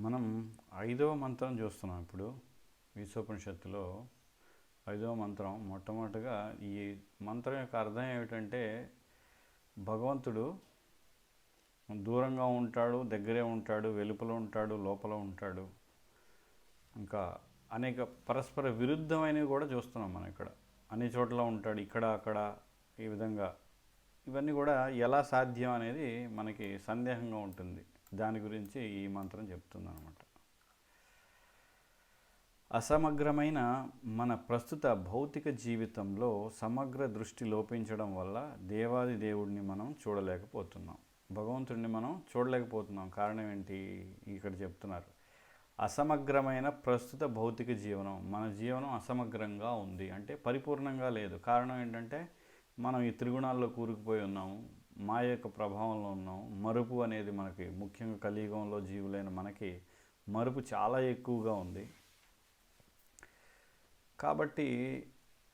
మనం ఐదవ మంత్రం చూస్తున్నాం ఇప్పుడు ఈశోపనిషత్తులో ఐదవ మంత్రం. మొట్టమొదటిగా ఈ మంత్రం యొక్క అర్థం ఏమిటంటే భగవంతుడు దూరంగా ఉంటాడు దగ్గరే ఉంటాడు వెలుపల ఉంటాడు లోపల ఉంటాడు. ఇంకా అనేక పరస్పర విరుద్ధమైనవి కూడా చూస్తున్నాం మనం ఇక్కడ. అన్ని చోట్ల ఉంటాడు ఇక్కడ అక్కడ ఈ విధంగా. ఇవన్నీ కూడా ఎలా సాధ్యం అనేది మనకి సందేహంగా ఉంటుంది. దాని గురించి ఈ మంత్రం చెప్తుంది అనమాట అసమగ్రమైన మన ప్రస్తుత భౌతిక జీవితంలో సమగ్ర దృష్టి లోపించడం వల్ల దేవాది దేవుడిని మనం చూడలేకపోతున్నాం. భగవంతుడిని మనం చూడలేకపోతున్నాం. కారణం ఏంటి? ఇక్కడ చెప్తున్నారు. అసమగ్రమైన ప్రస్తుత భౌతిక జీవనం మన జీవనం అసమగ్రంగా ఉంది. అంటే పరిపూర్ణంగా లేదు. కారణం ఏంటంటే మనం ఈ త్రిగుణాల్లో కూరుకుపోయి ఉన్నాము. మాయ యొక్క ప్రభావంలో ఉన్నాం. మరుపు అనేది మనకి ముఖ్యంగా కలియుగంలో జీవులైన మనకి మరుపు చాలా ఎక్కువగా ఉంది. కాబట్టి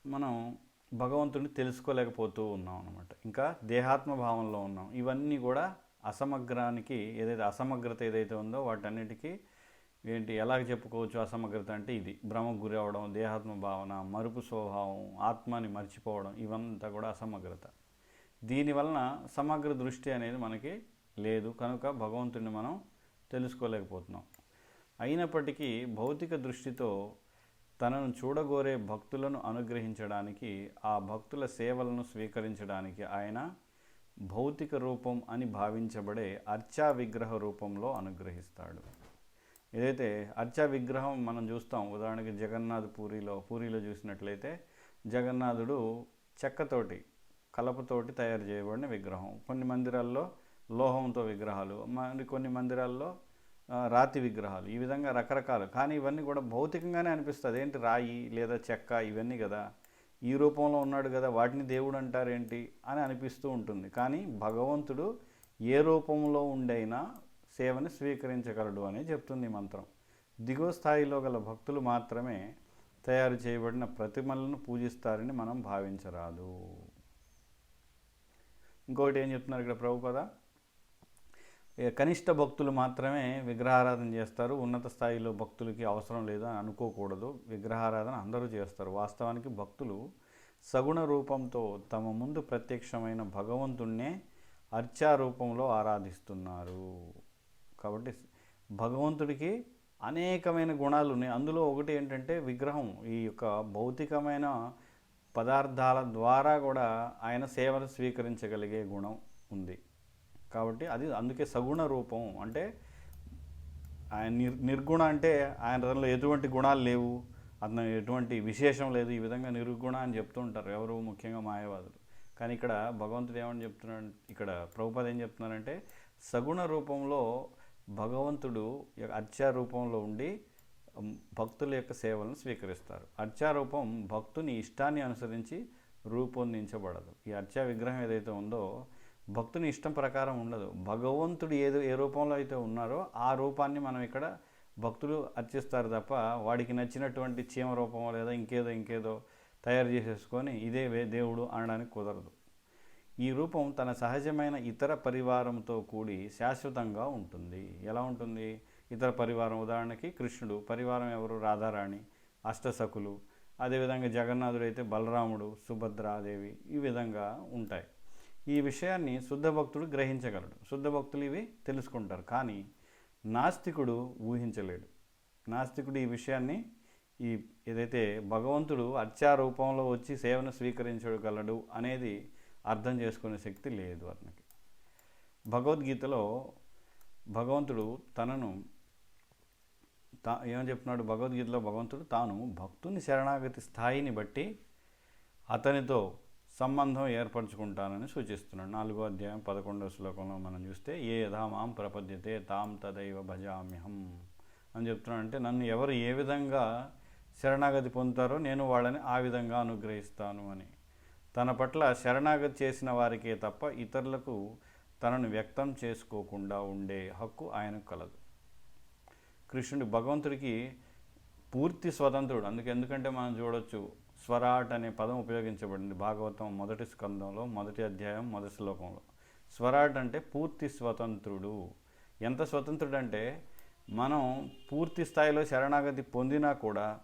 మనం భగవంతుడిని తెలుసుకోలేకపోతూ ఉన్నాం అనమాట ఇంకా దేహాత్మ భావంలో ఉన్నాం. ఇవన్నీ కూడా అసమగ్రానికి ఏదైతే అసమగ్రత ఏదైతే ఉందో వాటన్నిటికీ ఏంటి ఎలా చెప్పుకోవచ్చు అసమగ్రత అంటే ఇది. భ్రమకు గురి అవడం దేహాత్మ భావన మరుపు స్వభావం ఆత్మని మర్చిపోవడం ఇవంతా కూడా అసమగ్రత. దీనివలన సమగ్ర దృష్టి అనేది మనకి లేదు. కనుక భగవంతుడిని మనం తెలుసుకోలేకపోతున్నాం. అయినప్పటికీ భౌతిక దృష్టితో తనను చూడగోరే భక్తులను అనుగ్రహించడానికి ఆ భక్తుల సేవలను స్వీకరించడానికి ఆయన భౌతిక రూపం అని భావించబడే అర్చా విగ్రహ రూపంలో అనుగ్రహిస్తాడు. ఏదైతే అర్చా విగ్రహం మనం చూస్తాం ఉదాహరణకి జగన్నాథ్ పూరిలో పూరిలో చూసినట్లయితే జగన్నాథుడు చెక్కతోటి కలపతోటి తయారు చేయబడిన విగ్రహం. కొన్ని మందిరాల్లో లోహంతో విగ్రహాలు మరి కొన్ని మందిరాల్లో రాతి విగ్రహాలు. ఈ విధంగా రకరకాలు. కానీ ఇవన్నీ కూడా భౌతికంగానే అనిపిస్తుంది. ఏంటి? రాయి లేదా చెక్క ఇవన్నీ కదా. ఈ రూపంలో ఉన్నాడు కదా. వాటిని దేవుడు అంటారేంటి? అని అనిపిస్తూ ఉంటుంది. కానీ భగవంతుడు ఏ రూపంలో ఉండైనా సేవని స్వీకరించగలడు అని చెప్తుంది మంత్రం. దిగువ స్థాయిలో గల భక్తులు మాత్రమే తయారు చేయబడిన ప్రతిమలను పూజిస్తారని మనం భావించరాదు. ఇంకొకటి ఏం చెప్తున్నారు ఇక్కడ ప్రభుపద? కనిష్ట భక్తులు మాత్రమే విగ్రహారాధన చేస్తారు. ఉన్నత స్థాయిలో భక్తులకి అవసరం లేదు అని అనుకోకూడదు. విగ్రహారాధన అందరూ చేస్తారు. వాస్తవానికి భక్తులు సగుణ రూపంతో తమ ముందు ప్రత్యక్షమైన భగవంతుణ్ణే అర్చా రూపంలో ఆరాధిస్తున్నారు. కాబట్టి భగవంతుడికి అనేకమైన గుణాలు ఉన్నాయి. అందులో ఒకటి ఏంటంటే విగ్రహం. ఈ యొక్క భౌతికమైన పదార్థాల ద్వారా కూడా ఆయన సేవలు స్వీకరించగలిగే గుణం ఉంది. కాబట్టి అది అందుకే సగుణ రూపం అంటే ఆయన నిర్ నిర్గుణ అంటే ఆయన తనలో ఎటువంటి గుణాలు లేవు అతను ఎటువంటి విశేషం లేదు ఈ విధంగా నిర్గుణ అని చెప్తూ ఉంటారు. ఎవరు ముఖ్యంగా మాయవాదులు. కానీ ఇక్కడ భగవంతుడు ఏమని చెప్తున్నాడు ఇక్కడ ప్రభుపాద ఏం చెప్తున్నారంటే సగుణ రూపంలో భగవంతుడు అత్య రూపంలో ఉండి భక్తుల యొక్క సేవలను స్వీకరిస్తారు. అర్చారూపం భక్తుని ఇష్టాన్ని అనుసరించి రూపొందించబడదు. ఈ అర్చా విగ్రహం ఏదైతే ఉందో భక్తుని ఇష్టం ప్రకారం ఉండదు. భగవంతుడు ఏదో ఏ రూపంలో అయితే ఉన్నారో ఆ రూపాన్ని మనం ఇక్కడ భక్తులు అర్చిస్తారు తప్ప వాడికి నచ్చినటువంటి చీమ రూపమో లేదా ఇంకేదో ఇంకేదో తయారు చేసేసుకొని ఇదే వే- దేవుడు అనడానికి కుదరదు. ఈ రూపం తన సహజమైన ఇతర పరివారంతో కూడి శాశ్వతంగా ఉంటుంది. ఎలా ఉంటుంది? ఇతర పరివారం. ఉదాహరణకి కృష్ణుడు. పరివారం ఎవరు? రాధారాణి అష్టసకులు అదేవిధంగా జగన్నాథుడు అయితే బలరాముడు సుభద్రాదేవి ఈ విధంగా ఉంటాయి. ఈ విషయాన్ని శుద్ధ భక్తుడు గ్రహించగలడు. శుద్ధ భక్తులు ఇవి తెలుసుకుంటారు. కానీ నాస్తికుడు ఊహించలేడు. నాస్తికుడు ఈ విషయాన్ని ఈ ఏదైతే భగవంతుడు అర్చా రూపంలో వచ్చి సేవను స్వీకరించగలడు అనేది అర్థం చేసుకునే శక్తి లేదు అతనికి. భగవద్గీతలో భగవంతుడు తనను తా ఏమని చెప్తున్నాడు? భగవద్గీతలో భగవంతుడు తాను భక్తుని శరణాగతి స్థాయిని బట్టి అతనితో సంబంధం ఏర్పరచుకుంటానని సూచిస్తున్నాడు. నాలుగో అధ్యాయం పదకొండవ శ్లోకంలో మనం చూస్తే ఏ యథా మాం ప్రపద్యతే తాం తదైవ భజామ్యహం అని చెప్తున్నాడు. అంటే నన్ను ఎవరు ఏ విధంగా శరణాగతి పొందుతారో నేను వాళ్ళని ఆ విధంగా అనుగ్రహిస్తాను అని. తన పట్ల శరణాగతి చేసిన వారికే తప్ప ఇతరులకు తనను వ్యక్తం చేసుకోకుండా ఉండే హక్కు ఆయనకు కలదు. కృష్ణుడు భగవంతుడికి పూర్తి స్వతంత్రుడు. అందుకే ఎందుకంటే మనం చూడొచ్చు స్వరాట్ అనే పదం ఉపయోగించబడింది భాగవతం మొదటి స్కందంలో మొదటి అధ్యాయం మొదటి శ్లోకంలో. స్వరాట్ అంటే పూర్తి స్వతంత్రుడు. ఎంత స్వతంత్రుడు అంటే మనం పూర్తి స్థాయిలో శరణాగతి పొందినా కూడా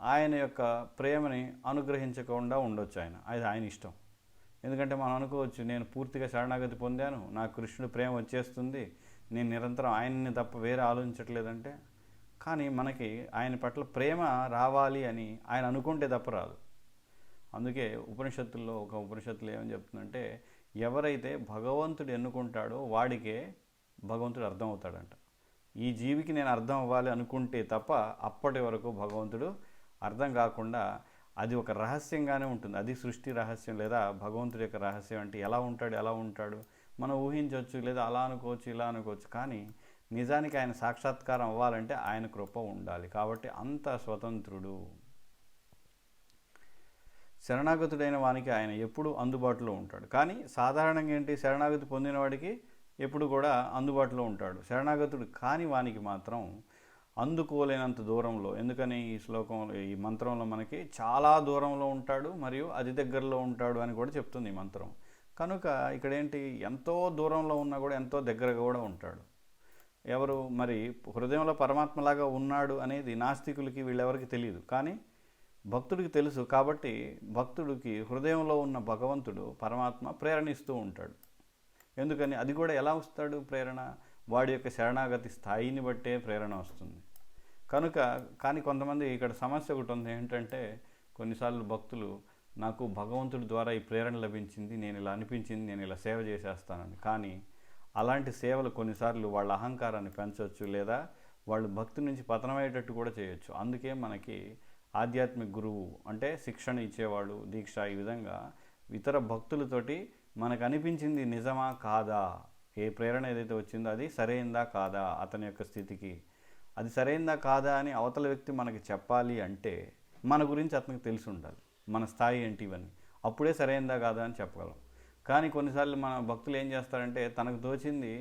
ఆయన యొక్క ప్రేమని అనుగ్రహించకుండా ఉండొచ్చు ఆయన. అది ఆయన ఇష్టం. ఎందుకంటే మనం అనుకోవచ్చు నేను పూర్తిగా శరణాగతి పొందాను నాకు కృష్ణుడు ప్రేమ వచ్చేస్తుంది నేను నిరంతరం ఆయన్ని తప్ప వేరే ఆలోచించట్లేదంటే కానీ మనకి ఆయన పట్ల ప్రేమ రావాలి అని ఆయన అనుకుంటే తప్ప రాదు. అందుకే ఉపనిషత్తుల్లో ఒక ఉపనిషత్తులు ఏమని చెప్తుందంటే ఎవరైతే భగవంతుడు ఎన్నుకుంటాడో వాడికే భగవంతుడు అర్థం అవుతాడంట ఈ జీవికి నేను అర్థం అవ్వాలి అనుకుంటే తప్ప అప్పటి వరకు భగవంతుడు అర్థం కాకుండా అది ఒక రహస్యంగానే ఉంటుంది. అది సృష్టి రహస్యం లేదా భగవంతుడి యొక్క రహస్యం అంటే ఎలా ఉంటాడు ఎలా ఉంటాడు మనం ఊహించవచ్చు లేదా అలా అనుకోవచ్చు ఇలా అనుకోవచ్చు. కానీ నిజానికి ఆయన సాక్షాత్కారం అవ్వాలంటే ఆయన కృప ఉండాలి. కాబట్టి అంత స్వతంత్రుడు. శరణాగతుడైన వానికి ఆయన ఎప్పుడు అందుబాటులో ఉంటాడు. కానీ సాధారణంగా ఏంటి? శరణాగతి పొందిన వాడికి ఎప్పుడు కూడా అందుబాటులో ఉంటాడు. శరణాగతుడు కాని వానికి మాత్రం అందుకోలేనంత దూరంలో ఎందుకని ఈ శ్లోకంలో ఈ మంత్రంలో మనకి చాలా దూరంలో ఉంటాడు మరియు అతి దగ్గరలో ఉంటాడు అని కూడా చెప్తుంది ఈ మంత్రం. కనుక ఇక్కడ ఏంటి ఎంతో దూరంలో ఉన్నా కూడా ఎంతో దగ్గరగా కూడా ఉంటాడు. ఎవరు మరి హృదయంలో పరమాత్మలాగా ఉన్నాడు అనేది నాస్తికులకి వీళ్ళెవరికి తెలియదు. కానీ భక్తుడికి తెలుసు కాబట్టి భక్తుడికి హృదయంలో ఉన్న భగవంతుడు పరమాత్మ ప్రేరణిస్తూ ఉంటాడు. ఎందుకని? అది కూడా ఎలా వస్తాడు ప్రేరణ? వాడి యొక్క శరణాగతి స్థాయిని బట్టే ప్రేరణ వస్తుంది. కనుక కానీ కొంతమంది ఇక్కడ సమస్య ఒకటి ఉంది ఏంటంటే కొన్నిసార్లు భక్తులు నాకు భగవంతుడి ద్వారా ఈ ప్రేరణ లభించింది నేను ఇలా అనిపించింది నేను ఇలా సేవ చేసేస్తానని. కానీ అలాంటి సేవలు కొన్నిసార్లు వాళ్ళ అహంకారాన్ని పెంచవచ్చు లేదా వాళ్ళు భక్తి నుంచి పతనమయ్యేటట్టు కూడా చేయొచ్చు. అందుకే మనకి ఆధ్యాత్మిక గురువు అంటే శిక్షణ ఇచ్చేవాడు దీక్ష ఈ విధంగా ఇతర భక్తులతోటి మనకు అనిపించింది నిజమా కాదా? ఏ ప్రేరణ ఏదైతే వచ్చిందో అది సరైందా కాదా అతని యొక్క స్థితికి? అది సరైందా కాదా అని అవతల వ్యక్తి మనకి చెప్పాలి అంటే మన గురించి అతనికి తెలిసి ఉండాలి. మన స్థాయి ఏంటి ఇవన్నీ. అప్పుడే సరైనదా కాదా అని చెప్పగలం. కానీ కొన్నిసార్లు మన భక్తులు ఏం చేస్తారంటే తనకు తోచింది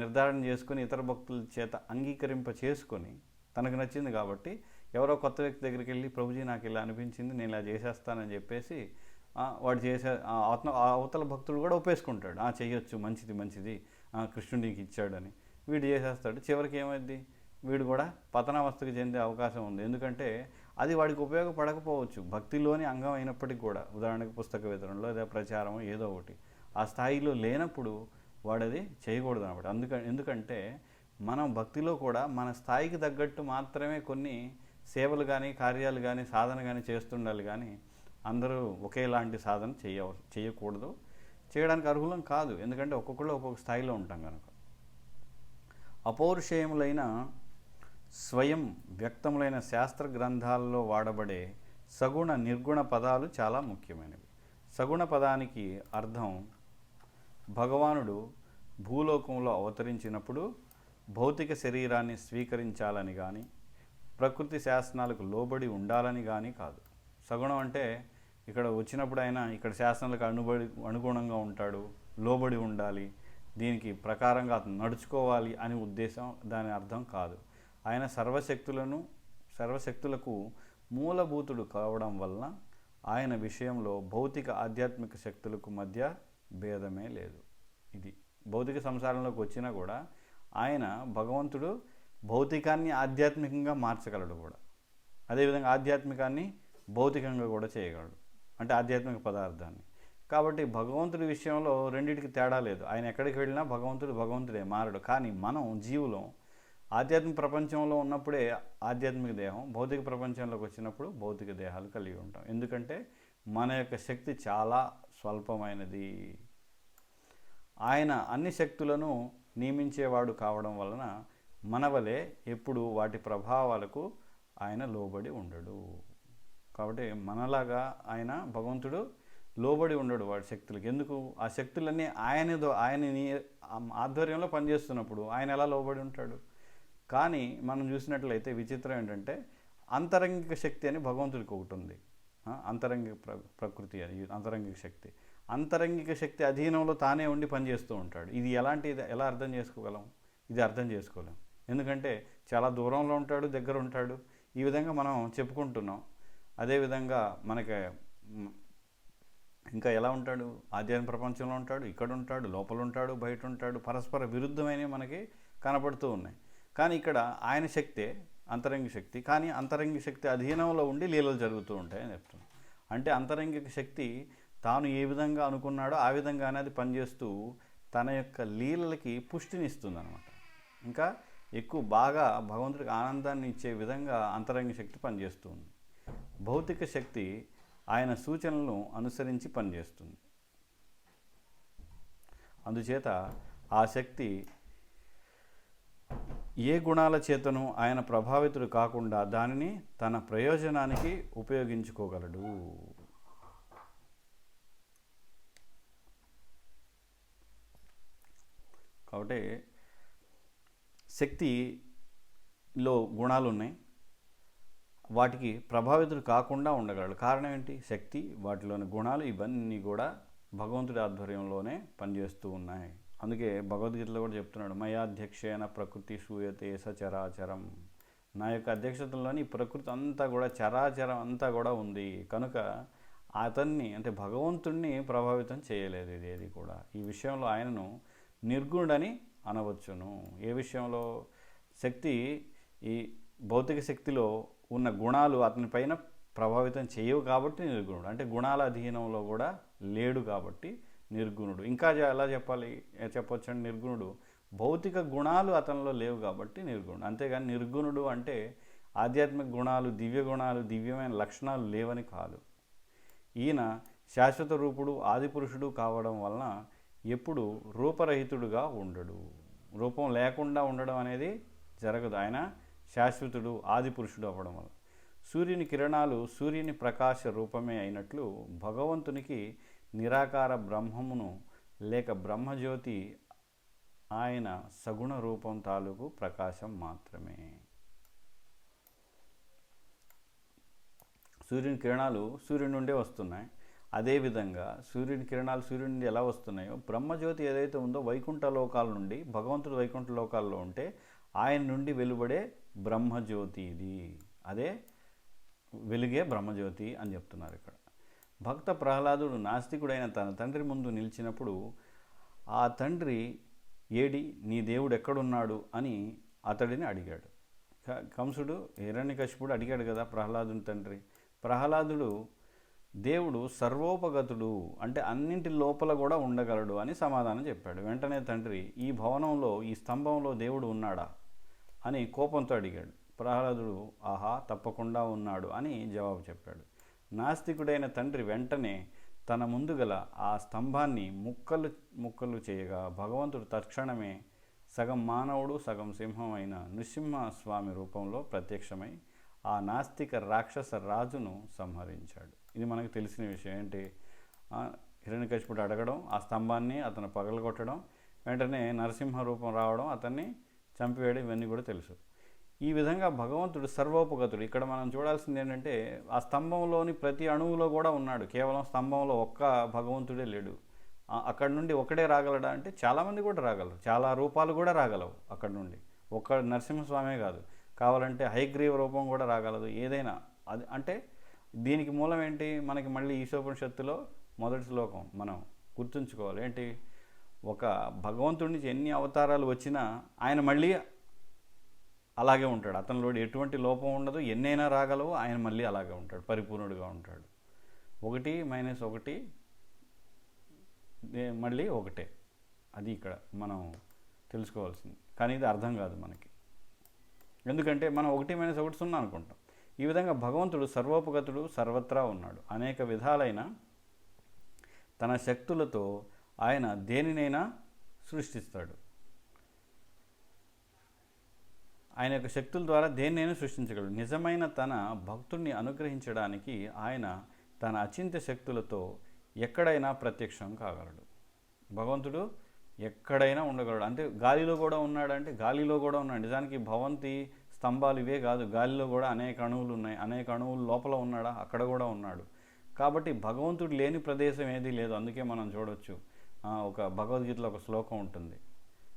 నిర్ధారణ చేసుకుని ఇతర భక్తుల చేత అంగీకరింప చేసుకొని తనకు నచ్చింది కాబట్టి ఎవరో కొత్త వ్యక్తి దగ్గరికి వెళ్ళి ప్రభుజీ నాకు ఇలా అనిపించింది నేను ఇలా చేసేస్తానని చెప్పేసి వాడు చేసే ఆ అవతల భక్తుడు కూడా ఒప్పేసుకుంటాడు. ఆ చేయొచ్చు మంచిది మంచిది కృష్ణుడికి కృష్ణుడు నీకు ఇచ్చాడని. వీడు చేసేస్తాడు. చివరికి ఏమైంది వీడు కూడా పతనావస్థకు చెందే అవకాశం ఉంది. ఎందుకంటే అది వాడికి ఉపయోగపడకపోవచ్చు. భక్తిలోని అంగం అయినప్పటికీ కూడా ఉదాహరణకు పుస్తక వితరణలో లేదా ప్రచారం ఏదో ఒకటి ఆ స్థాయిలో లేనప్పుడు వాడది చేయకూడదు అనమాట అందుక ఎందుకంటే మనం భక్తిలో కూడా మన స్థాయికి తగ్గట్టు మాత్రమే కొన్ని సేవలు కానీ కార్యాలు కానీ సాధన కానీ చేస్తుండాలి కానీ అందరూ ఒకేలాంటి సాధన చేయ చేయకూడదు. చేయడానికి అర్హులం కాదు. ఎందుకంటే ఒక్కొక్కళ్ళు ఒక్కొక్క స్థాయిలో ఉంటాం కనుక అపౌరుషేయములైన స్వయం వ్యక్తములైన శాస్త్ర గ్రంథాల్లో వాడబడే సగుణ నిర్గుణ పదాలు చాలా ముఖ్యమైనవి. సగుణ పదానికి అర్థం భగవానుడు భూలోకంలో అవతరించినప్పుడు భౌతిక శరీరాన్ని స్వీకరించాలని కానీ ప్రకృతి శాసనాలకు లోబడి ఉండాలని కానీ కాదు. సగుణం అంటే ఇక్కడ వచ్చినప్పుడు ఆయన ఇక్కడ శాసనాలకు అనుబడి అనుగుణంగా ఉంటాడు లోబడి ఉండాలి దీనికి ప్రకారంగా నడుచుకోవాలి అని ఉద్దేశం దాని అర్థం కాదు. ఆయన సర్వశక్తులను సర్వశక్తులకు మూలభూతుడు కావడం వలన ఆయన విషయంలో భౌతిక ఆధ్యాత్మిక శక్తులకు మధ్య భేదమే లేదు. ఇది భౌతిక సంసారంలోకి వచ్చినా కూడా ఆయన భగవంతుడు భౌతికాన్ని ఆధ్యాత్మికంగా మార్చగలడు కూడా. అదేవిధంగా ఆధ్యాత్మికాన్ని భౌతికంగా కూడా చేయగలడు. అంటే ఆధ్యాత్మిక పదార్థాన్ని. కాబట్టి భగవంతుడి విషయంలో రెండింటికి తేడా లేదు. ఆయన ఎక్కడికి వెళ్ళినా భగవంతుడు భగవంతుడే మారడు. కానీ మనం జీవులం ఆధ్యాత్మిక ప్రపంచంలో ఉన్నప్పుడే ఆధ్యాత్మిక దేహం భౌతిక ప్రపంచంలోకి వచ్చినప్పుడు భౌతిక దేహాలు కలిగి ఉంటాం. ఎందుకంటే మన యొక్క శక్తి చాలా స్వల్పమైనది. ఆయన అన్ని శక్తులను నియమించేవాడు కావడం వలన మన వలె ఎప్పుడు వాటి ప్రభావాలకు ఆయన లోబడి ఉండడు. కాబట్టి మనలాగా ఆయన భగవంతుడు లోబడి ఉండడు వాడి శక్తులకు. ఎందుకు? ఆ శక్తులన్నీ ఆయనదో ఆయన ఆధ్వర్యంలో పనిచేస్తున్నప్పుడు ఆయన ఎలా లోబడి ఉంటాడు? కానీ మనం చూసినట్లయితే విచిత్రం ఏంటంటే అంతరంగిక శక్తి అని భగవంతుడికి ఒకటి ఉంది. అంతరంగిక ప్ర ప్రకృతి అని అంతరంగిక శక్తి. అంతరంగిక శక్తి అధీనంలో తానే ఉండి పనిచేస్తూ ఉంటాడు. ఇది ఎలాంటి ఎలా అర్థం చేసుకోగలం? ఇది అర్థం చేసుకోలేం. ఎందుకంటే చాలా దూరంలో ఉంటాడు దగ్గర ఉంటాడు. ఈ విధంగా మనం చెప్పుకుంటున్నాం. అదేవిధంగా మనకి ఇంకా ఎలా ఉంటాడు? ఆధ్యాత్మ ప్రపంచంలో ఉంటాడు ఇక్కడ ఉంటాడు లోపల ఉంటాడు బయట ఉంటాడు. పరస్పర విరుద్ధమైనవి మనకి కనపడుతూ ఉన్నాయి. కానీ ఇక్కడ ఆయన శక్తే అంతరంగిక శక్తి కానీ అంతరంగిక శక్తి అధీనంలో ఉండి లీలలు జరుగుతూ ఉంటాయని చెప్తున్నాను అంటే అంతరంగిక శక్తి తాను ఏ విధంగా అనుకున్నాడో ఆ విధంగానే అది పనిచేస్తూ తన యొక్క లీలలకి పుష్టినిస్తుంది అనమాట ఇంకా ఎక్కువ బాగా భగవంతుడికి ఆనందాన్ని ఇచ్చే విధంగా అంతరంగ శక్తి పనిచేస్తుంది. భౌతిక శక్తి ఆయన సూచనలను అనుసరించి పనిచేస్తుంది. అందుచేత ఆ శక్తి ఏ గుణాల చేతను ఆయన ప్రభావితుడు కాకుండా దానిని తన ప్రయోజనానికి ఉపయోగించుకోగలడు. కాబట్టి శక్తిలో గుణాలు ఉన్నాయి. వాటికి ప్రభావితుడు కాకుండా ఉండగలడు. కారణం ఏంటి? శక్తి వాటిలోని గుణాలు ఇవన్నీ కూడా భగవంతుడి ఆధ్వర్యంలోనే పనిచేస్తూ ఉన్నాయి. అందుకే భగవద్గీతలో కూడా చెప్తున్నాడు మయాధ్యక్షేణ ప్రకృతి శూయతే సచరాచరం నా యొక్క అధ్యక్షతలోని ప్రకృతి అంతా కూడా చరాచరం అంతా కూడా ఉంది. కనుక అతన్ని అంటే భగవంతుణ్ణి ప్రభావితం చేయలేదు ఇది ఏది కూడా. ఈ విషయంలో ఆయనను నిర్గుణుడని అనవచ్చును. ఏ విషయంలో? శక్తి ఈ భౌతిక శక్తిలో ఉన్న గుణాలు అతని పైన ప్రభావితం చేయవు కాబట్టి నిర్గుణుడు. అంటే గుణాల అధీనంలో కూడా లేడు కాబట్టి నిర్గుణుడు. ఇంకా ఎలా చెప్పాలి? చెప్పొచ్చండి? నిర్గుణుడు. భౌతిక గుణాలు అతనిలో లేవు కాబట్టి నిర్గుణుడు. అంతేగాని నిర్గుణుడు అంటే ఆధ్యాత్మిక గుణాలు దివ్య గుణాలు దివ్యమైన లక్షణాలు లేవని కాదు. ఈయన శాశ్వత రూపుడు ఆదిపురుషుడు కావడం వలన ఎప్పుడు రూపరహితుడుగా ఉండడు. రూపం లేకుండా ఉండడం అనేది జరగదు. ఆయన శాశ్వతుడు ఆదిపురుషుడు అవ్వడం వల్ల సూర్యుని కిరణాలు సూర్యుని ప్రకాశ రూపమే అయినట్లు భగవంతునికి నిరాకార బ్రహ్మమును లేక బ్రహ్మజ్యోతి ఆయన సగుణ రూపం తాలూకు ప్రకాశం మాత్రమే. సూర్యుని కిరణాలు సూర్యుని నుండే వస్తున్నాయి. అదేవిధంగా సూర్యుని కిరణాలు సూర్యుని నుండి ఎలా వస్తున్నాయో బ్రహ్మజ్యోతి ఏదైతే ఉందో వైకుంఠ లోకాల నుండి భగవంతుడు వైకుంఠ లోకాల్లో ఉంటే ఆయన నుండి వెలువడే బ్రహ్మజ్యోతి ఇది అదే వెలుగే బ్రహ్మజ్యోతి అని చెప్తున్నారు ఇక్కడ. భక్త ప్రహ్లాదుడు నాస్తికుడైన తన తండ్రి ముందు నిలిచినప్పుడు ఆ తండ్రి ఏడి నీ దేవుడు ఎక్కడున్నాడు? అని అతడిని అడిగాడు. కంసుడు హిరణ్యకశిపుడు అడిగాడు కదా ప్రహ్లాదుని తండ్రి. ప్రహ్లాదుడు దేవుడు సర్వోపగతుడు అంటే అన్నింటి లోపల కూడా ఉండగలడు అని సమాధానం చెప్పాడు. వెంటనే తండ్రి ఈ భవనంలో ఈ స్తంభంలో దేవుడు ఉన్నాడా? అని కోపంతో అడిగాడు. ప్రహ్లాదుడు ఆహా తప్పకుండా ఉన్నాడు అని జవాబు చెప్పాడు. నాస్తికుడైన తండ్రి వెంటనే తన ముందు గల ఆ స్తంభాన్ని ముక్కలు ముక్కలు చేయగా భగవంతుడు తక్షణమే సగం మానవుడు సగం సింహం అయిన నృసింహస్వామి రూపంలో ప్రత్యక్షమై ఆ నాస్తిక రాక్షస రాజును సంహరించాడు. ఇది మనకు తెలిసిన విషయం. ఏంటి? హిరణ్యకశిపుడు అడగడం ఆ స్తంభాన్ని అతను పగలగొట్టడం వెంటనే నరసింహ రూపం రావడం అతన్ని చంపివేయడం ఇవన్నీ కూడా తెలుసు. ఈ విధంగా భగవంతుడు సర్వోపగతుడు. ఇక్కడ మనం చూడాల్సింది ఏంటంటే ఆ స్తంభంలోని ప్రతి అణువులో కూడా ఉన్నాడు. కేవలం స్తంభంలో ఒక్క భగవంతుడే లేడు. అక్కడ నుండి ఒకడే రాగలడా అంటే చాలామంది కూడా రాగలరు. చాలా రూపాలు కూడా రాగలవు అక్కడ నుండి. ఒక్క నరసింహస్వామే కాదు. కావాలంటే హైగ్రీవ రూపం కూడా రాగలదు. ఏదైనా అది అంటే దీనికి మూలం ఏంటి? మనకి మళ్ళీ ఈశోపనిషత్తులో మొదటి శ్లోకం మనం గుర్తుంచుకోవాలి. ఏంటి? ఒక భగవంతుడి నుంచి ఎన్ని అవతారాలు వచ్చినా ఆయన మళ్ళీ అలాగే ఉంటాడు. అతనిలో ఎటువంటి లోపం ఉండదు. ఎన్నైనా రాగలవు. ఆయన మళ్ళీ అలాగే ఉంటాడు. పరిపూర్ణుడిగా ఉంటాడు. ఒకటి మైనస్ ఒకటి మళ్ళీ ఒకటే. అది ఇక్కడ మనం తెలుసుకోవాల్సింది. కానీ ఇది అర్థం కాదు మనకి. ఎందుకంటే మనం ఒకటి మైనస్ ఒకటి సున్నా అనుకుంటాం. ఈ విధంగా భగవంతుడు సర్వోపగతుడు సర్వత్రా ఉన్నాడు. అనేక విధాలైన తన శక్తులతో ఆయన దేనినైనా సృష్టిస్తాడు. ఆయన యొక్క శక్తుల ద్వారా దేన్నైనా సృష్టించగలడు. నిజమైన తన భక్తుడిని అనుగ్రహించడానికి ఆయన తన అచింత్య శక్తులతో ఎక్కడైనా ప్రత్యక్షం కాగలడు. భగవంతుడు ఎక్కడైనా ఉండగలడు. అంటే గాలిలో కూడా ఉన్నాడంటే గాలిలో కూడా ఉన్నాడు. నిజానికి భవంతి స్తంభాలు ఇవే కాదు. గాలిలో కూడా అనేక అణువులు ఉన్నాయి. అనేక అణువులు లోపల ఉన్నాడా? అక్కడ కూడా ఉన్నాడు. కాబట్టి భగవంతుడు లేని ప్రదేశం ఏదీ లేదు. అందుకే మనం చూడవచ్చు ఒక భగవద్గీతలో ఒక శ్లోకం ఉంటుంది.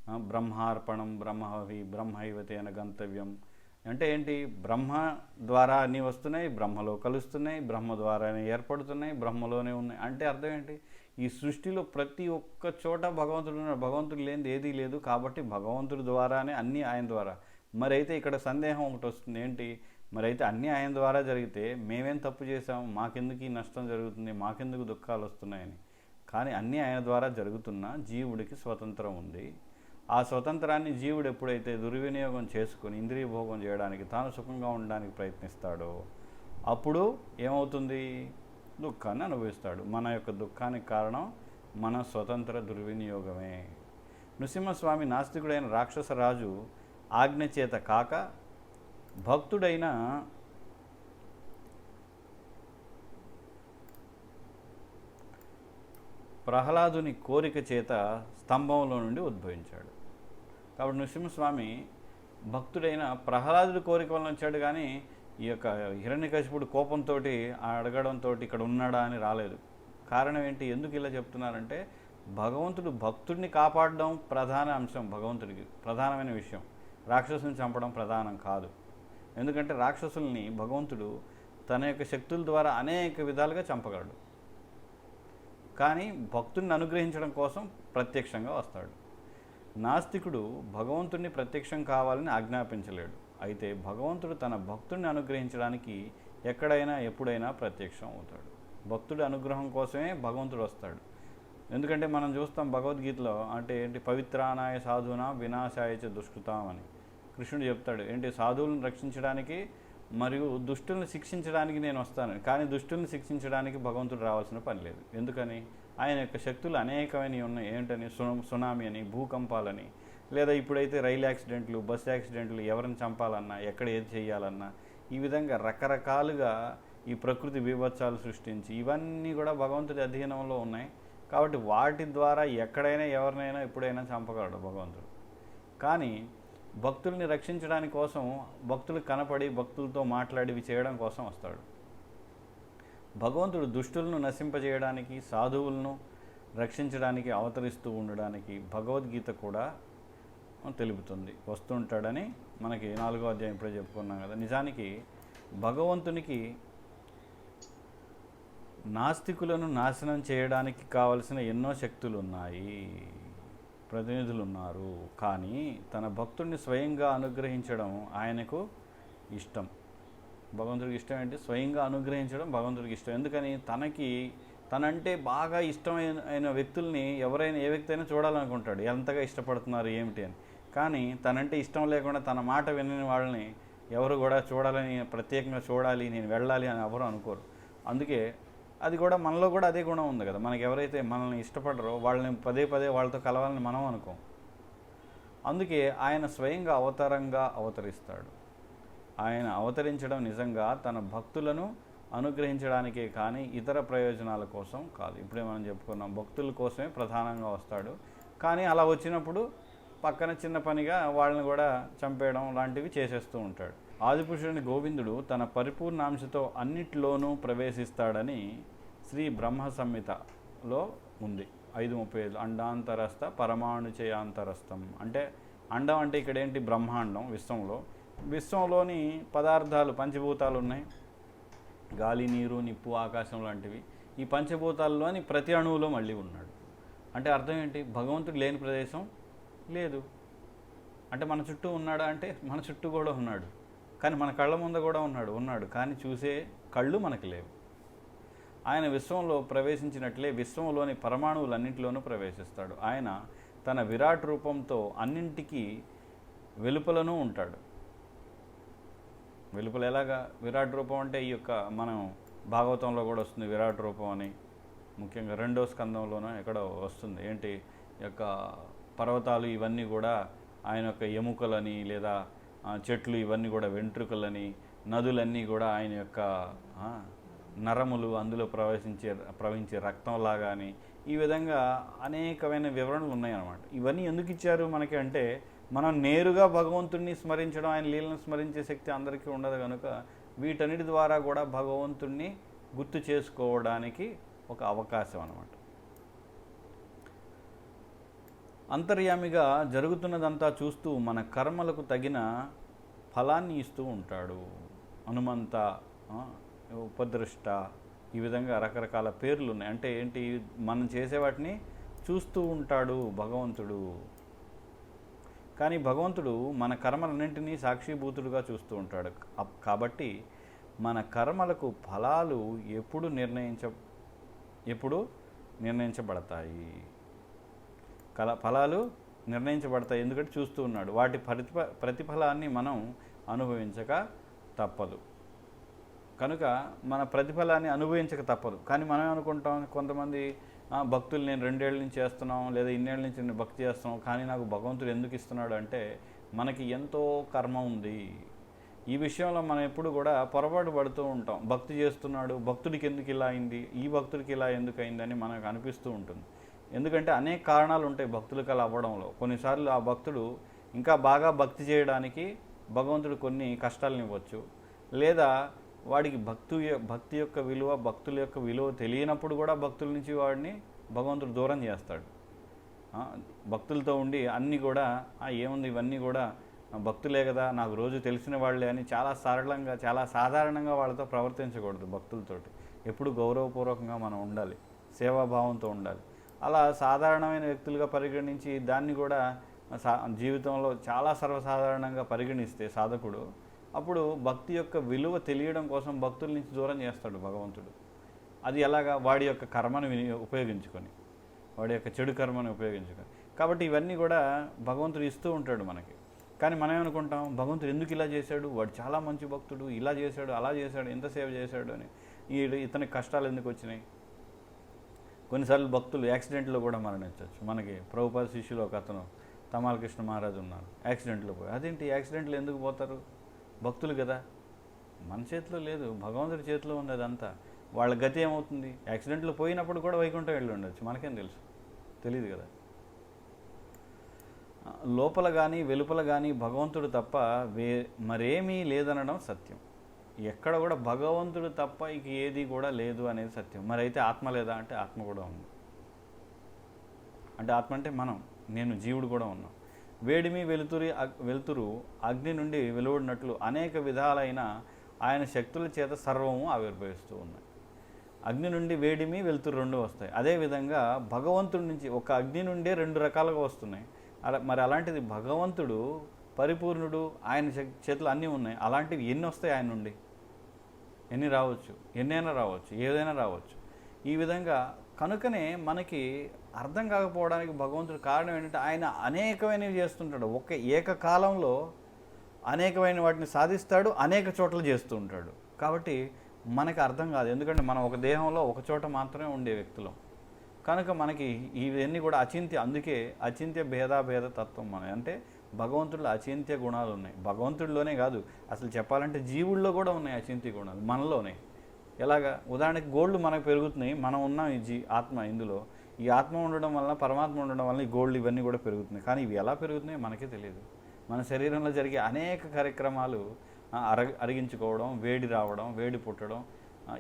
బ్రహ్మార్పణం బ్రహ్మవి బ్రహ్మైవతేన గంతవ్యం. అంటే ఏంటి? బ్రహ్మ ద్వారా అన్నీ వస్తున్నాయి బ్రహ్మలో కలుస్తున్నాయి బ్రహ్మ ద్వారానే ఏర్పడుతున్నాయి బ్రహ్మలోనే ఉన్నాయి. అంటే అర్థం ఏంటి? ఈ సృష్టిలో ప్రతి ఒక్క చోట భగవంతుడు ఉన్నాడు. భగవంతుడు లేనిది ఏదీ లేదు కాబట్టి భగవంతుడి ద్వారానే అన్నీ ఆయన ద్వారా. మరైతే ఇక్కడ సందేహం ఒకటి వస్తుంది. ఏంటి? మరైతే అన్నీ ఆయన ద్వారా జరిగితే మేమేం తప్పు చేసాం మాకెందుకు ఈ నష్టం జరుగుతుంది? మాకెందుకు దుఃఖాలు వస్తున్నాయని. కానీ అన్నీ ఆయన ద్వారా జరుగుతున్న జీవుడికి స్వతంత్రం ఉంది. ఆ స్వతంత్రాన్ని జీవుడు ఎప్పుడైతే దుర్వినియోగం చేసుకుని ఇంద్రియ భోగం చేయడానికి తాను సుఖంగా ఉండడానికి ప్రయత్నిస్తాడో అప్పుడు ఏమవుతుంది? దుఃఖాన్ని అనుభవిస్తాడు. మన యొక్క దుఃఖానికి కారణం మన స్వతంత్ర దుర్వినియోగమే. నృసింహస్వామి నాస్తికుడైన రాక్షసరాజు ఆజ్ఞ చేత కాక భక్తుడైన ప్రహ్లాదుని కోరిక చేత స్తంభంలో నుండి ఉద్భవించాడు. కాబట్టి నృసింహస్వామి భక్తుడైన ప్రహ్లాదుడి కోరిక వలన వచ్చాడు కానీ ఈ యొక్క హిరణ్యకశిపుడు కోపంతో అడగడంతో ఇక్కడ ఉన్నాడా అని రాలేదు. కారణం ఏంటి? ఎందుకు ఇలా చెప్తున్నారంటే భగవంతుడు భక్తుడిని కాపాడడం ప్రధాన అంశం భగవంతుడికి ప్రధానమైన విషయం. రాక్షసుని చంపడం ప్రధానం కాదు. ఎందుకంటే రాక్షసుల్ని భగవంతుడు తన యొక్క శక్తుల ద్వారా అనేక విధాలుగా చంపగలడు. కానీ భక్తుడిని అనుగ్రహించడం కోసం ప్రత్యక్షంగా వస్తాడు. నాస్తికుడు భగవంతుడిని ప్రత్యక్షం కావాలని ఆజ్ఞాపించలేడు. అయితే భగవంతుడు తన భక్తుడిని అనుగ్రహించడానికి ఎక్కడైనా ఎప్పుడైనా ప్రత్యక్షం అవుతాడు. భక్తుడి అనుగ్రహం కోసమే భగవంతుడు వస్తాడు. ఎందుకంటే మనం చూస్తాం భగవద్గీతలో అంటే ఏంటి? పవిత్రానాయ సాధున వినాశాయ చ దుష్కృతాం అని కృష్ణుడు చెప్తాడు ఏంటి? సాధువులను రక్షించడానికి మరియు దుష్టుల్ని శిక్షించడానికి నేను వస్తాను. కానీ దుష్టుల్ని శిక్షించడానికి భగవంతుడు రావాల్సిన పని లేదు. ఎందుకని? ఆయన యొక్క శక్తులు అనేకమైనవి ఉన్నాయి. ఏంటని సునామీ అని భూకంపాలని లేదా ఇప్పుడైతే రైలు యాక్సిడెంట్లు బస్ యాక్సిడెంట్లు ఎవరిని చంపాలన్నా ఎక్కడ ఏది చేయాలన్నా ఈ విధంగా రకరకాలుగా ఈ ప్రకృతి బీభత్సాలు సృష్టించి ఇవన్నీ కూడా భగవంతుడి అధీనంలో ఉన్నాయి. కాబట్టి వాటి ద్వారా ఎక్కడైనా ఎవరినైనా ఎప్పుడైనా చంపగలడు భగవంతుడు. కానీ భక్తుల్ని రక్షించడానికి కోసం భక్తులు కనపడి భక్తులతో మాట్లాడివి చేయడం కోసం వస్తాడు. భగవంతుడు దుష్టులను నశింపజేయడానికి సాధువులను రక్షించడానికి అవతరిస్తూ ఉండడానికి భగవద్గీత కూడా తెలుపుతుంది. వస్తుంటాడని మనకి నాలుగో అధ్యాయం ఇప్పుడే చెప్పుకున్నాం కదా. నిజానికి భగవంతునికి నాస్తికులను నాశనం చేయడానికి కావలసిన ఎన్నో శక్తులు ఉన్నాయి ప్రతినిధులు ఉన్నారు కానీ తన భక్తుడిని స్వయంగా అనుగ్రహించడం ఆయనకు ఇష్టం. భగవంతుడికి ఇష్టం ఏంటి? స్వయంగా అనుగ్రహించడం భగవంతుడికి ఇష్టం. ఎందుకని? తనకి తనంటే బాగా ఇష్టమైన అయిన వ్యక్తుల్ని ఎవరైనా ఏ వ్యక్తి అయినా చూడాలనుకుంటాడు. ఎంతగా ఇష్టపడుతున్నారు ఏమిటి అని. కానీ తనంటే ఇష్టం లేకుండా తన మాట వినని వాళ్ళని ఎవరు కూడా చూడాలని ప్రత్యేకంగా చూడాలి నేను వెళ్ళాలి అని ఎవరు అనుకోరు. అందుకే అది కూడా మనలో కూడా అదే గుణం ఉంది కదా. మనకి ఎవరైతే మనల్ని ఇష్టపడరో వాళ్ళని పదే పదే వాళ్ళతో కలవాలని మనం అనుకోం. అందుకే ఆయన స్వయంగా అవతారంగా అవతరిస్తాడు. ఆయన అవతరించడం నిజంగా తన భక్తులను అనుగ్రహించడానికే కానీ ఇతర ప్రయోజనాల కోసం కాదు. ఇప్పుడే మనం చెప్పుకున్నాం భక్తుల కోసమే ప్రధానంగా వస్తాడు. కానీ అలా వచ్చినప్పుడు పక్కన చిన్న పనిగా వాళ్ళని కూడా చంపేయడం లాంటివి చేసేస్తూ ఉంటాడు. ఆదిపురుషుడిని గోవిందుడు తన పరిపూర్ణాంశతో అన్నిటిలోనూ ప్రవేశిస్తాడని శ్రీ బ్రహ్మ సంహితలో ఉంది. ఐదు ముప్పై ఐదు అండాంతరస్థ పరమాణుచయాంతరస్థం. అంటే అండం అంటే ఇక్కడ ఏంటి బ్రహ్మాండం విశ్వంలో. విశ్వంలోని పదార్థాలు పంచభూతాలు ఉన్నాయి. గాలి నీరు నిప్పు ఆకాశం లాంటివి. ఈ పంచభూతాల్లోని ప్రతి అణువులో మళ్ళీ ఉన్నాడు. అంటే అర్థం ఏంటి? భగవంతుడు లేని ప్రదేశం లేదు. అంటే మన చుట్టూ ఉన్నాడా అంటే మన చుట్టూ కూడా ఉన్నాడు. కానీ మన కళ్ళ ముందు కూడా ఉన్నాడు. ఉన్నాడు. కానీ చూసే కళ్ళు మనకు లేవు. ఆయన విశ్వంలో ప్రవేశించినట్లే విశ్వంలోని పరమాణువులన్నింటిలోనూ ప్రవేశిస్తాడు. ఆయన తన విరాట్ రూపంతో అన్నింటికీ వెలుపలను ఉంటాడు. వెలుపల ఎలాగా? విరాట్ రూపం అంటే ఈ యొక్క మనం భాగవతంలో కూడా వస్తుంది విరాట్ రూపం అని. ముఖ్యంగా రెండో స్కందంలోనూ ఎక్కడో వస్తుంది. ఏంటి? ఈ యొక్క పర్వతాలు ఇవన్నీ కూడా ఆయన యొక్క ఎముకలని లేదా చెట్లు ఇవన్నీ కూడా వెంట్రుకలని నదులన్నీ కూడా ఆయన యొక్క నరములు అందులో ప్రవేశించే ప్రవహించే రక్తంలాగా అని ఈ విధంగా అనేకమైన వివరణలు ఉన్నాయన్నమాట. ఇవన్నీ ఎందుకు ఇచ్చారు మనకి అంటే మనం నేరుగా భగవంతుణ్ణి స్మరించడం ఆయన లీలను స్మరించే శక్తి అందరికీ ఉండదు కనుక వీటన్నిటి ద్వారా కూడా భగవంతుణ్ణి గుర్తు చేసుకోవడానికి ఒక అవకాశం అన్నమాట. అంతర్యామిగా జరుగుతున్నదంతా చూస్తూ మన కర్మలకు తగిన ఫలాన్ని ఇస్తూ ఉంటాడు. హనుమంత ఉపద్రష్ట ఈ విధంగా రకరకాల పేర్లు ఉన్నాయి అంటే ఏంటి? మనం చేసే వాటిని చూస్తూ ఉంటాడు భగవంతుడు. కానీ భగవంతుడు మన కర్మలన్నింటినీ సాక్షిభూతుడుగా చూస్తూ ఉంటాడు. కాబట్టి మన కర్మలకు ఫలాలు ఎప్పుడు నిర్ణయించ ఎప్పుడు నిర్ణయించబడతాయి. కల ఫలాలు నిర్ణయించబడతాయి. ఎందుకంటే చూస్తూ ఉన్నాడు. వాటి ప్రతిఫ ప్రతిఫలాన్ని మనం అనుభవించక తప్పదు. కనుక మన ప్రతిఫలాన్ని అనుభవించక తప్పదు. కానీ మనం అనుకుంటాం కొంతమంది భక్తులు నేను రెండేళ్ళ నుంచి చేస్తున్నాం లేదా ఇన్నేళ్ళ నుంచి నేను భక్తి చేస్తున్నాం కానీ నాకు భగవంతుడు ఎందుకు ఇస్తున్నాడు? అంటే మనకి ఎంతో కర్మ ఉంది. ఈ విషయంలో మనం ఎప్పుడు కూడా పొరపాటు పడుతూ ఉంటాం. భక్తి చేస్తున్నాడు భక్తుడికి ఎందుకు ఇలా అయింది? ఈ భక్తుడికి ఇలా ఎందుకు అయిందని మనకు అనిపిస్తూ ఉంటుంది. ఎందుకంటే అనేక కారణాలు ఉంటాయి భక్తులకు అలా అవ్వడంలో. కొన్నిసార్లు ఆ భక్తుడు ఇంకా బాగా భక్తి చేయడానికి భగవంతుడు కొన్ని కష్టాలను ఇవ్వచ్చు. లేదా వాడికి భక్తు భక్తి యొక్క విలువ భక్తుల యొక్క విలువ తెలియనప్పుడు కూడా భక్తుల నుంచి వాడిని భగవంతుడు దూరం చేస్తాడు. భక్తులతో ఉండి అన్నీ కూడా ఏముంది ఇవన్నీ కూడా భక్తులే కదా నాకు రోజు తెలిసిన వాళ్ళే అని చాలా సరళంగా చాలా సాధారణంగా వాళ్ళతో ప్రవర్తించకూడదు భక్తులతోటి. ఎప్పుడు గౌరవపూర్వకంగా మనం ఉండాలి సేవాభావంతో ఉండాలి. అలా సాధారణమైన వ్యక్తులుగా పరిగణించి దాన్ని కూడా సా జీవితంలో చాలా సర్వసాధారణంగా పరిగణిస్తే సాధకుడు అప్పుడు భక్తి యొక్క విలువ తెలియడం కోసం భక్తుల నుంచి దూరం చేస్తాడు భగవంతుడు. అది ఎలాగా? వాడి యొక్క కర్మను విని ఉపయోగించుకొని వాడి యొక్క చెడు కర్మను ఉపయోగించుకొని. కాబట్టి ఇవన్నీ కూడా భగవంతుడు ఇస్తూ ఉంటాడు మనకి. కానీ మనం ఏమనుకుంటాం? భగవంతుడు ఎందుకు ఇలా చేశాడు? వాడు చాలా మంచి భక్తుడు ఇలా చేశాడు అలా చేశాడు ఎంత సేవ చేశాడు అని. ఈ ఇతనికి కష్టాలు ఎందుకు వచ్చినాయి? కొన్నిసార్లు భక్తులు యాక్సిడెంట్లో కూడా మరణించవచ్చు. మనకి ప్రభుపాద శిష్యులు ఒక అతను తమాల కృష్ణ మహారాజు ఉన్నారు. యాక్సిడెంట్లో పోయి. అదేంటి? యాక్సిడెంట్లు ఎందుకు పోతారు? భక్తులు కదా? మన చేతిలో లేదు. భగవంతుడి చేతిలో ఉంది అదంతా వాళ్ళ గతి ఏమవుతుంది? యాక్సిడెంట్లో పోయినప్పుడు కూడా వైకుంఠం వెళ్ళి ఉండొచ్చు. మనకేం తెలుసు? తెలియదు కదా. లోపల కానీ వెలుపల కానీ భగవంతుడు తప్ప వే మరేమీ లేదనడం సత్యం. ఎక్కడ కూడా భగవంతుడు తప్ప ఇక ఏది కూడా లేదు అనేది సత్యం. మరి అయితే ఆత్మ లేదా అంటే ఆత్మ కూడా ఉంది. అంటే ఆత్మ అంటే మనం. నేను జీవుడు కూడా ఉన్నాం. వేడిమి వెలుతురి అగ్- వెలుతురు అగ్ని నుండి వెలువడినట్లు అనేక విధాలైన ఆయన శక్తుల చేత సర్వము ఆవిర్భవిస్తూ ఉన్నాయి. అగ్ని నుండి వేడిమి వెలుతురు రెండు వస్తాయి. అదేవిధంగా భగవంతుడి నుంచి ఒక అగ్ని నుండే రెండు రకాలుగా వస్తున్నాయి. అలా మరి అలాంటిది భగవంతుడు పరిపూర్ణుడు ఆయన చేతులు అన్నీ ఉన్నాయి. అలాంటివి ఎన్ని వస్తాయి ఆయన నుండి? ఎన్ని రావచ్చు? ఎన్నైనా రావచ్చు. ఏదైనా రావచ్చు. ఈ విధంగా కనుకనే మనకి అర్థం కాకపోవడానికి భగవంతుడు కారణం ఏంటంటే ఆయన అనేకమైనవి చేస్తుంటాడు. ఒక ఏకకాలంలో అనేకమైన వాటిని సాధిస్తాడు అనేక చోట్ల చేస్తూ ఉంటాడు. కాబట్టి మనకి అర్థం కాదు. ఎందుకంటే మనం ఒక దేహంలో ఒక చోట మాత్రమే ఉండే వ్యక్తులం. కనుక మనకి ఇవన్నీ కూడా అచింత్య అందుకే అచింత్య భేదాభేద తత్వం మన. అంటే భగవంతుడిలో అచింత్య గుణాలు ఉన్నాయి. భగవంతుడిలోనే కాదు అసలు చెప్పాలంటే జీవుల్లో కూడా ఉన్నాయి అచింత్య గుణాలు మనలోనే. ఎలాగా? ఉదాహరణకి గోల్డ్ మనకు పెరుగుతున్నాయి మనం ఉన్నాం ఈ జీ ఆత్మ ఇందులో. ఈ ఆత్మ ఉండడం వల్ల పరమాత్మ ఉండడం వల్ల ఈ గోల్డ్ ఇవన్నీ కూడా పెరుగుతున్నాయి. కానీ ఇవి ఎలా పెరుగుతున్నాయో మనకే తెలియదు. మన శరీరంలో జరిగే అనేక కార్యక్రమాలు అర అరగ అరిగించుకోవడం వేడి రావడం వేడి పుట్టడం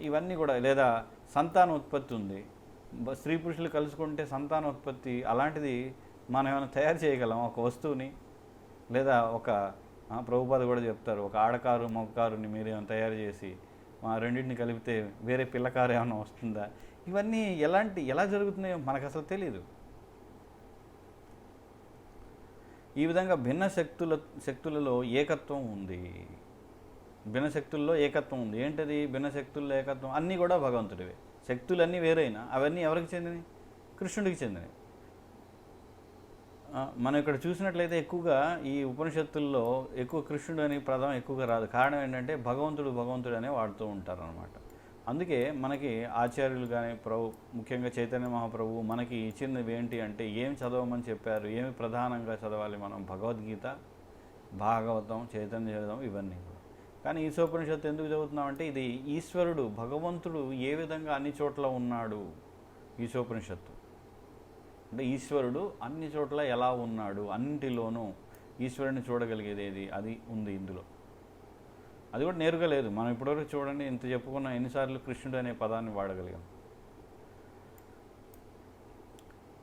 ఇవన్నీ కూడా లేదా సంతాన ఉత్పత్తి ఉంది. స్త్రీ పురుషులు కలుసుకుంటే సంతాన ఉత్పత్తి అలాంటిది మనం ఏమైనా తయారు చేయగలం? ఒక వస్తువుని లేదా ఒక ప్రభుపాద కూడా చెప్తారు. ఒక ఆడకారు మగకారుని మీరు ఏమైనా తయారు చేసి రెండింటిని కలిపితే వేరే పిల్లకారు ఏమైనా వస్తుందా? ఇవన్నీ ఎలాంటి ఎలా జరుగుతున్నాయో మనకు అసలు తెలియదు ఈ విధంగా భిన్న శక్తుల శక్తులలో ఏకత్వం ఉంది. భిన్న శక్తుల్లో ఏకత్వం ఉంది. ఏంటది? భిన్న శక్తుల్లో ఏకత్వం? అన్నీ కూడా భగవంతుడివే. శక్తులన్నీ వేరైనా అవన్నీ ఎవరికి చెందినవి? కృష్ణుడికి చెందినవి. మనం ఇక్కడ చూసినట్లయితే ఎక్కువగా ఈ ఉపనిషత్తుల్లో ఎక్కువ కృష్ణుడు అనే పదం ఎక్కువగా రాదు. కారణం ఏంటంటే భగవంతుడు భగవంతుడు అనే వాడుతూ ఉంటారు అనమాట అందుకే మనకి ఆచార్యులు కానీ ప్రభు ముఖ్యంగా చైతన్య మహాప్రభు మనకి ఇచ్చినవి ఏంటి అంటే ఏం చదవమని చెప్పారు ఏమి ప్రధానంగా చదవాలి మనం? భగవద్గీత భాగవతం చైతన్య చదవం ఇవన్నీ కానీ ఈశోపనిషత్తు ఎందుకు చదువుతున్నామంటే ఇది ఈశ్వరుడు భగవంతుడు ఏ విధంగా అన్ని చోట్ల ఉన్నాడు ఈశోపనిషత్తు. అంటే ఈశ్వరుడు అన్ని చోట్ల ఎలా ఉన్నాడు? అన్నింటిలోనూ ఈశ్వరుని చూడగలిగేది ఏది? అది ఉంది ఇందులో. అది కూడా నేరుగా లేదు. మనం ఇప్పటివరకు చూడండి ఇంత చెప్పుకున్న ఎన్నిసార్లు కృష్ణుడు అనే పదాన్ని వాడగలిగాం.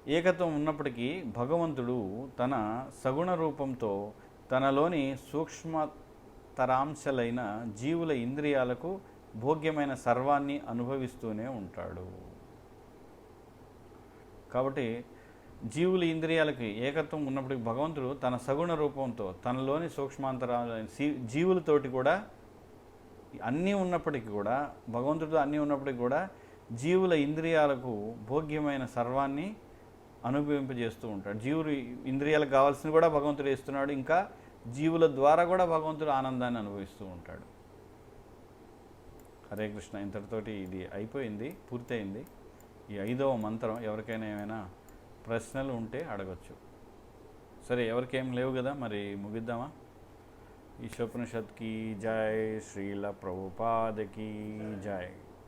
ఏకత్వం ఉన్నప్పటికీ భగవంతుడు తన సగుణ రూపంతో తనలోని సూక్ష్మతరాంశలైన జీవుల ఇంద్రియాలకు భోగ్యమైన సర్వాన్ని అనుభవిస్తూనే ఉంటాడు. కాబట్టి జీవుల ఇంద్రియాలకి ఏకత్వం ఉన్నప్పటికీ భగవంతుడు తన సగుణ రూపంతో తనలోని సూక్ష్మాంతరాలు జీవులతోటి కూడా అన్నీ ఉన్నప్పటికీ కూడా భగవంతుడితో అన్నీ ఉన్నప్పటికీ కూడా జీవుల ఇంద్రియాలకు భోగ్యమైన సర్వాన్ని అనుభవింపజేస్తూ ఉంటాడు. జీవులు ఇంద్రియాలకు కావాల్సింది కూడా భగవంతుడు ఇస్తున్నాడు. ఇంకా జీవుల ద్వారా కూడా భగవంతుడు ఆనందాన్ని అనుభవిస్తూ ఉంటాడు. హరే కృష్ణ. ఇంతటితోటి ఇది అయిపోయింది పూర్తయింది. ఈ ఐదవ మంత్రం ఎవరికైనా ఏమైనా ప్రశ్నలు ఉంటే అడగచ్చు. సరే ఎవరికేం లేవు కదా మరి ముగిద్దామా? ఈశోపనిషత్కి జాయ్ శ్రీల ప్రభుపాదకి జాయ్